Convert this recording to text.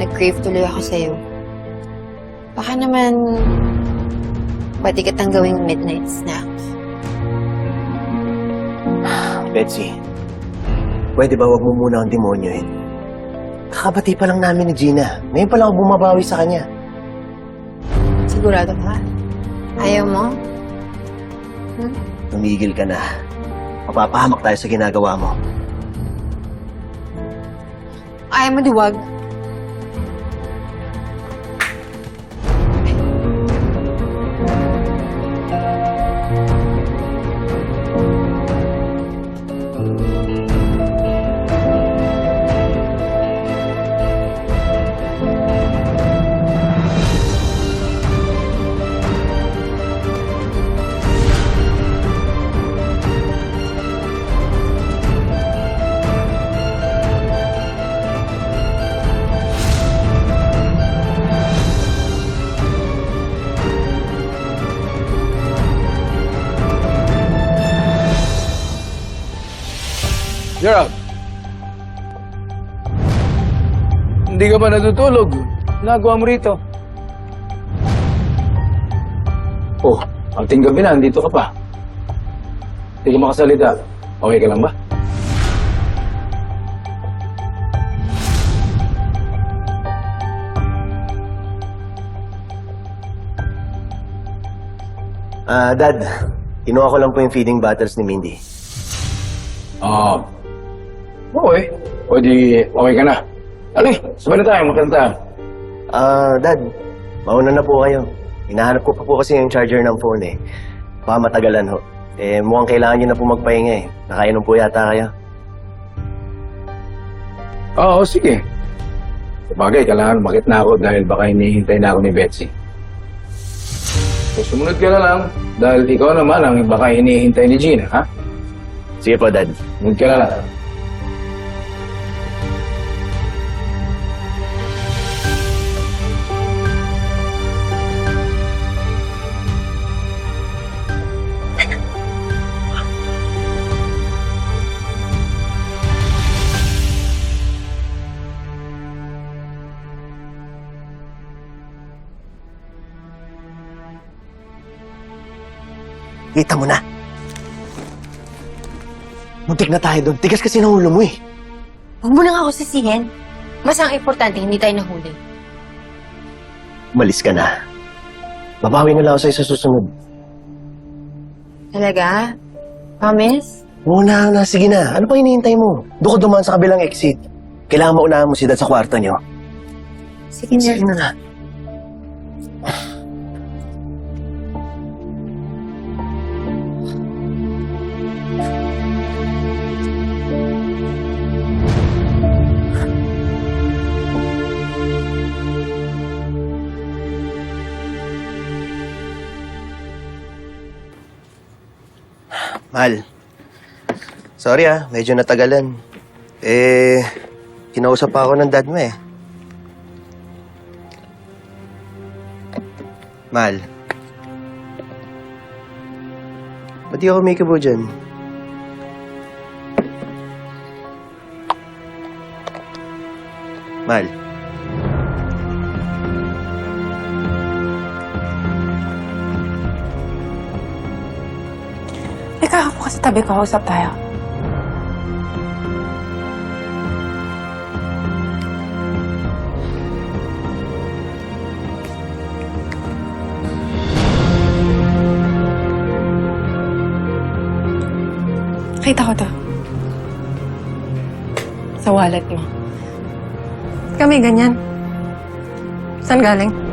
Nag-crave tuloy ako sa'yo. Baka naman, pwede kitang gawing midnight snack. Betsy, pwede ba wag mo muna ang demonyohin? Kakabati pa lang namin ni Gina. Ngayon pa lang ako bumabawi sa kanya. Sigurado ka? Ayaw mo? Tumigil ka na. Mapapahamak tayo sa ginagawa mo. Ayaw mo diwag? Gerald! Hindi ka ba natutulog? Nagawa mo rito. Oh, ang gabi na, andito ka pa. Hindi ka makasalita. Okay ka lang ba? Ah, Dad, kinuha ko lang po yung feeding bottles ni Mindy. Ah, okay. O di, okay ka na. Ali, sabay na tayo, makanta. Ah, Dad, mauna na po kayo. Hinahanap ko pa po kasi yung charger ng phone eh. Baka matagalan ho. Eh, mukhang kailangan nyo na po magpahinga eh. Nakainom po yata kayo. Oo, sige. Sabagay, kailangan makit na ako dahil baka hinihintay na ako ni Betsy. So, sumunod ka na lang dahil ikaw naman ang baka hinihintay ni Gina, ha? Sige po, Dad. Sumunod ka na lang. Kita mo na. Muntik na tayo doon. Tigas kasi ng ulo mo eh. Huwag mo nang ako sisihin. Mas ang importante, hindi tayo nahuli. Umalis ka na. Babawi na lang ako sa'yo sa susunod. Talaga? Promise? Oo na, na. Sige na. Ano pa hinihintay mo? Doon ko dumaan sa kabilang exit. Kailangan maunahan mo si Dad sa kwarto niyo. Sige na. Sige na Mahal. Sorry ah, medyo natagalan. Eh, kinausap pa ako ng dad mo eh. Mahal. Ba't di ako makeable dyan? Mahal. Kasi tabi ko. Usap tayo. Kita ko to. Sa wallet mo. Kami ganyan. Saan galing?